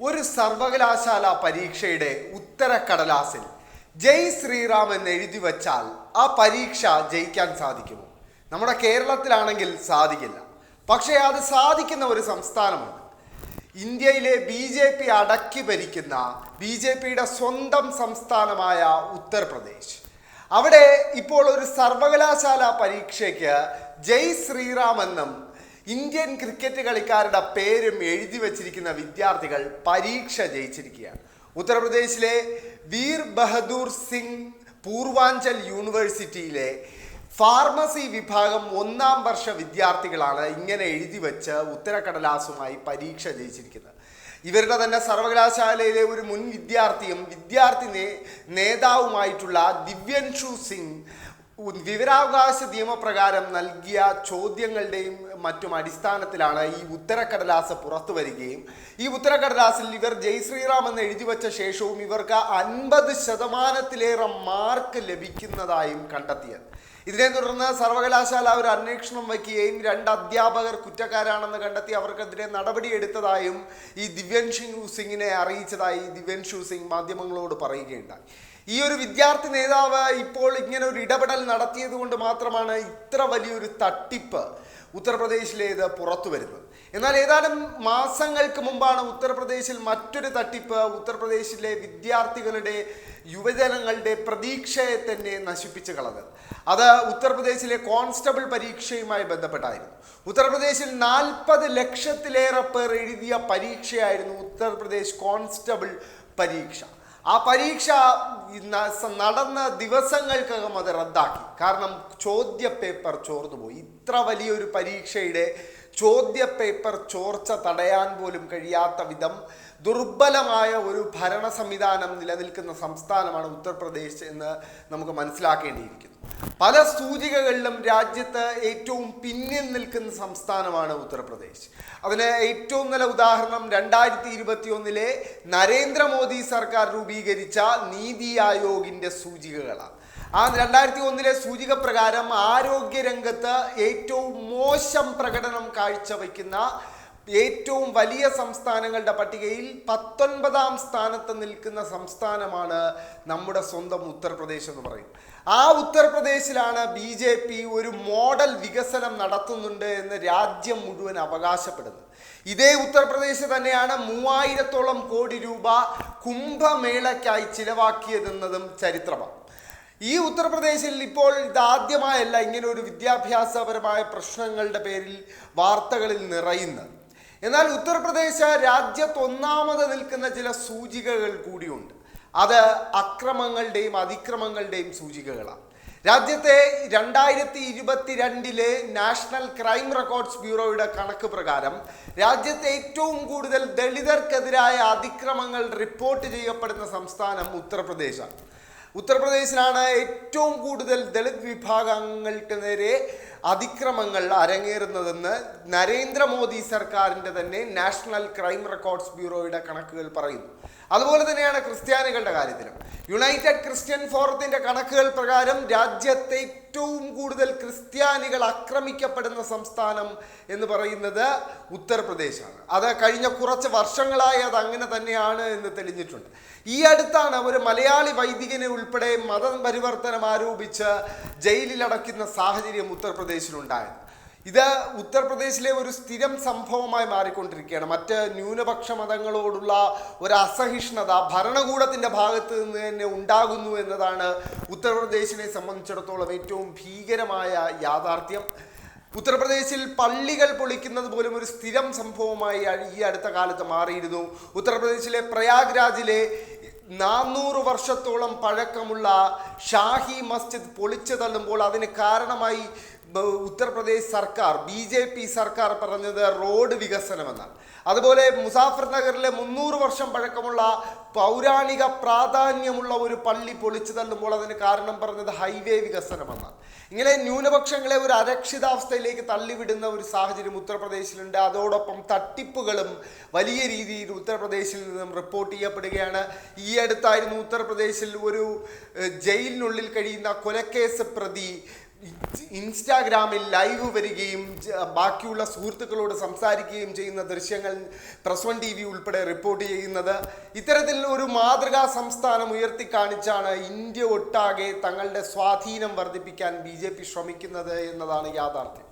ഒരു സർവകലാശാല പരീക്ഷയുടെ ഉത്തരക്കടലാസിൽ ജയ് ശ്രീറാം എന്ന് എഴുതി വച്ചാൽ ആ പരീക്ഷ ജയിക്കാൻ സാധിക്കുമോ? നമ്മുടെ കേരളത്തിലാണെങ്കിൽ സാധിക്കില്ല. പക്ഷേ അത് സാധിക്കുന്ന ഒരു സംസ്ഥാനമുണ്ട്. ഇന്ത്യയിലെ ബി ജെ പി അടക്കി ഭരിക്കുന്ന ബി ജെ പിയുടെ സ്വന്തം സംസ്ഥാനമായ ഉത്തർപ്രദേശ്. അവിടെ ഇപ്പോൾ ഒരു സർവകലാശാല പരീക്ഷയ്ക്ക് ജയ് ശ്രീറാം എന്നും ഇന്ത്യൻ ക്രിക്കറ്റ് കളിക്കാരുടെ പേരും എഴുതി വച്ചിരിക്കുന്ന വിദ്യാർത്ഥികൾ പരീക്ഷ ജയിച്ചിരിക്കുകയാണ്. ഉത്തർപ്രദേശിലെ വീർ ബഹദൂർ സിംഗ് പൂർവാഞ്ചൽ യൂണിവേഴ്സിറ്റിയിലെ ഫാർമസി വിഭാഗം ഒന്നാം വർഷ വിദ്യാർത്ഥികളാണ് ഇങ്ങനെ എഴുതി വെച്ച് ഉത്തരക്കടലാസുമായി പരീക്ഷ ജയിച്ചിരിക്കുന്നത്. ഇവരുടെ തന്നെ സർവകലാശാലയിലെ ഒരു മുൻ വിദ്യാർത്ഥിയും വിദ്യാർത്ഥി നേതാവുമായിട്ടുള്ള ദിവ്യൻഷു സിംഗ് വിവരാവകാശ നിയമപ്രകാരം നൽകിയ ചോദ്യങ്ങളുടെയും മറ്റും അടിസ്ഥാനത്തിലാണ് ഈ ഉത്തരക്കടലാസ് പുറത്തു വരികയും ഈ ഉത്തരക്കടലാസിൽ ഇവർ ജയ് ശ്രീറാം എന്ന് എഴുതി വച്ച ശേഷവും ഇവർക്ക് അൻപത് ശതമാനത്തിലേറെ മാർക്ക് ലഭിക്കുന്നതായും കണ്ടെത്തിയത്. ഇതിനെ തുടർന്ന് സർവകലാശാല ഒരു അന്വേഷണം വയ്ക്കുകയും രണ്ട് അധ്യാപകർ കുറ്റക്കാരാണെന്ന് കണ്ടെത്തി അവർക്കെതിരെ നടപടിയെടുത്തതായും ഈ ദിവ്യൻഷു സിംഗിനെ അറിയിച്ചതായി ദിവ്യൻഷു സിംഗ് മാധ്യമങ്ങളോട് പറയുകയുണ്ടായി. ഈ ഒരു വിദ്യാർത്ഥി നേതാവ് ഇപ്പോൾ ഇങ്ങനെ ഒരു ഇടപെടൽ നടത്തിയത് കൊണ്ട് മാത്രമാണ് ഇത്ര വലിയൊരു തട്ടിപ്പ് ഉത്തർപ്രദേശിലേത് പുറത്തു വരുന്നത്. എന്നാൽ ഏതാനും മാസങ്ങൾക്ക് മുമ്പാണ് ഉത്തർപ്രദേശിൽ മറ്റൊരു തട്ടിപ്പ് ഉത്തർപ്രദേശിലെ വിദ്യാർത്ഥികളുടെ യുവജനങ്ങളുടെ പ്രതീക്ഷയെ തന്നെ നശിപ്പിച്ചു കളഞ്ഞത്. അത് ഉത്തർപ്രദേശിലെ കോൺസ്റ്റബിൾ പരീക്ഷയുമായി ബന്ധപ്പെട്ടായിരുന്നു. ഉത്തർപ്രദേശിൽ നാൽപ്പത് ലക്ഷത്തിലേറെ പേർ എഴുതിയ പരീക്ഷയായിരുന്നു ഉത്തർപ്രദേശ് കോൺസ്റ്റബിൾ പരീക്ഷ. ആ പരീക്ഷ നടന്ന ദിവസങ്ങൾക്കകം അത് റദ്ദാക്കി. കാരണം ചോദ്യ പേപ്പർ ചോർന്നുപോയി. ഇത്ര വലിയൊരു പരീക്ഷയുടെ ചോദ്യ പേപ്പർ ചോർച്ച തടയാൻ പോലും കഴിയാത്ത വിധം ദുർബലമായ ഒരു ഭരണ സംവിധാനം നിലനിൽക്കുന്ന സംസ്ഥാനമാണ് ഉത്തർപ്രദേശ് എന്ന് നമുക്ക് മനസ്സിലാക്കേണ്ടിയിരിക്കുന്നു. പല സൂചികകളിലും രാജ്യത്ത് ഏറ്റവും പിന്നിൽ നിൽക്കുന്ന സംസ്ഥാനമാണ് ഉത്തർപ്രദേശ്. അതിന് ഏറ്റവും നല്ല ഉദാഹരണം രണ്ടായിരത്തി ഇരുപത്തി ഒന്നിലെ നരേന്ദ്രമോദി സർക്കാർ രൂപീകരിച്ച നീതി ആയോഗിന്റെ സൂചികകളാണ്. ആ രണ്ടായിരത്തി ഒന്നിലെ സൂചിക പ്രകാരം ആരോഗ്യ ആരോഗ്യരംഗത്ത് ഏറ്റവും മോശം പ്രകടനം കാഴ്ചവെക്കുന്ന ഏറ്റവും വലിയ സംസ്ഥാനങ്ങളുടെ പട്ടികയിൽ പത്തൊൻപതാം സ്ഥാനത്ത് നിൽക്കുന്ന സംസ്ഥാനമാണ് നമ്മുടെ സ്വന്തം ഉത്തർപ്രദേശ് എന്ന് പറയും. ആ ഉത്തർപ്രദേശിലാണ് ബി ജെ പി ഒരു മോഡൽ വികസനം നടത്തുന്നുണ്ട് എന്ന് രാജ്യം മുഴുവൻ അവകാശപ്പെടുന്നത്. ഇതേ ഉത്തർപ്രദേശ് തന്നെയാണ് മൂവായിരത്തോളം കോടി രൂപ കുംഭമേളയ്ക്കായി ചിലവാക്കിയതെന്നതും ചരിത്രമാണ്. ഈ ഉത്തർപ്രദേശിൽ ഇപ്പോൾ ഇതാദ്യമായല്ല ഇങ്ങനെ ഒരു വിദ്യാഭ്യാസപരമായ പ്രശ്നങ്ങളുടെ പേരിൽ വാർത്തകളിൽ നിറയുന്നത്. എന്നാൽ ഉത്തർപ്രദേശ് രാജ്യത്ത് ഒന്നാമത് നിൽക്കുന്ന ചില സൂചികകൾ കൂടിയുണ്ട്. അത് അക്രമങ്ങളുടെയും അതിക്രമങ്ങളുടെയും സൂചികകളാണ്. രാജ്യത്തെ രണ്ടായിരത്തി ഇരുപത്തിരണ്ടിലെ നാഷണൽ ക്രൈം റെക്കോർഡ്സ് ബ്യൂറോയുടെ കണക്ക് പ്രകാരം രാജ്യത്തെ ഏറ്റവും കൂടുതൽ ദളിതർക്കെതിരായ അതിക്രമങ്ങൾ റിപ്പോർട്ട് ചെയ്യപ്പെടുന്ന സംസ്ഥാനം ഉത്തർപ്രദേശാണ്. ഉത്തർപ്രദേശിലാണ് ഏറ്റവും കൂടുതൽ ദളിത് വിഭാഗങ്ങൾക്ക് നേരെ അതിക്രമങ്ങൾ അരങ്ങേറുന്നതെന്ന് നരേന്ദ്രമോദി സർക്കാരിന്റെ തന്നെ നാഷണൽ ക്രൈം റെക്കോർഡ്സ് ബ്യൂറോയുടെ കണക്കുകൾ പറയുന്നു. അതുപോലെ തന്നെയാണ് ക്രിസ്ത്യാനികളുടെ കാര്യത്തിലും. യുണൈറ്റഡ് ക്രിസ്ത്യൻ ഫോറത്തിന്റെ കണക്കുകൾ പ്രകാരം രാജ്യത്തെ ഏറ്റവും കൂടുതൽ ക്രിസ്ത്യാനികൾ ആക്രമിക്കപ്പെടുന്ന സംസ്ഥാനം എന്ന് പറയുന്നത് ഉത്തർപ്രദേശാണ്. അത് കഴിഞ്ഞ കുറച്ച് വർഷങ്ങളായി അത് അങ്ങനെ തന്നെയാണ് എന്ന് തെളിഞ്ഞിട്ടുണ്ട്. ഈ അടുത്താണ് ഒരു മലയാളി വൈദികനെ ഉൾപ്പെടെ മതപരിവർത്തനം ആരോപിച്ച് ജയിലിലടയ്ക്കുന്ന സാഹചര്യം ഉത്തർപ്രദേശിലുണ്ടായത്. ഇത് ഉത്തർപ്രദേശിലെ ഒരു സ്ഥിരം സംഭവമായി മാറിക്കൊണ്ടിരിക്കുകയാണ്. മറ്റ് ന്യൂനപക്ഷ മതങ്ങളോടുള്ള ഒരു അസഹിഷ്ണുത ഭരണകൂടത്തിന്റെ ഭാഗത്ത് നിന്ന് തന്നെ ഉണ്ടാകുന്നു എന്നതാണ് ഉത്തർപ്രദേശിനെ സംബന്ധിച്ചിടത്തോളം ഏറ്റവും ഭീകരമായ യാഥാർത്ഥ്യം. ഉത്തർപ്രദേശിൽ പള്ളികൾ പൊളിക്കുന്നത് പോലും ഒരു സ്ഥിരം സംഭവമായി ഈ അടുത്ത കാലത്ത് മാറിയിരുന്നു. ഉത്തർപ്രദേശിലെ പ്രയാഗ്രാജിലെ നാനൂറ് വർഷത്തോളം പഴക്കമുള്ള ഷാഹി മസ്ജിദ് പൊളിച്ചു തള്ളുമ്പോൾ അതിന് കാരണമായി ഉത്തർപ്രദേശ് സർക്കാർ ബി ജെ പി സർക്കാർ പറഞ്ഞത് റോഡ് വികസനമെന്നാണ്. അതുപോലെ മുസാഫർ നഗറിലെ മുന്നൂറ് വർഷം പഴക്കമുള്ള പൗരാണിക പ്രാധാന്യമുള്ള ഒരു പള്ളി പൊളിച്ചു തള്ളുമ്പോൾ അതിന് കാരണം പറഞ്ഞത് ഹൈവേ വികസനമെന്നാണ്. ഇങ്ങനെ ന്യൂനപക്ഷങ്ങളെ ഒരു അരക്ഷിതാവസ്ഥയിലേക്ക് തള്ളിവിടുന്ന ഒരു സാഹചര്യം ഉത്തർപ്രദേശിലുണ്ട്. അതോടൊപ്പം തട്ടിപ്പുകളും വലിയ രീതിയിൽ ഉത്തർപ്രദേശിൽ നിന്നും റിപ്പോർട്ട് ചെയ്യപ്പെടുകയാണ്. ഈ അടുത്തായിരുന്നു ഉത്തർപ്രദേശിൽ ഒരു ജയിലിനുള്ളിൽ കഴിയുന്ന കൊലക്കേസ് പ്രതി ഇൻസ്റ്റാഗ്രാമിൽ ലൈവ് വരികയും ബാക്കിയുള്ള സുഹൃത്തുക്കളോട് സംസാരിക്കുകയും ചെയ്യുന്ന ദൃശ്യങ്ങൾ പ്രസ് വൺ ടി വി ഉൾപ്പെടെ റിപ്പോർട്ട് ചെയ്യുന്നത്. ഇത്തരത്തിൽ ഒരു മാതൃകാ സംസ്ഥാനം ഉയർത്തി കാണിച്ചാണ് ഇന്ത്യ ഒട്ടാകെ തങ്ങളുടെ സ്വാധീനം വർദ്ധിപ്പിക്കാൻ ബി ശ്രമിക്കുന്നത് എന്നതാണ് യാഥാർത്ഥ്യം.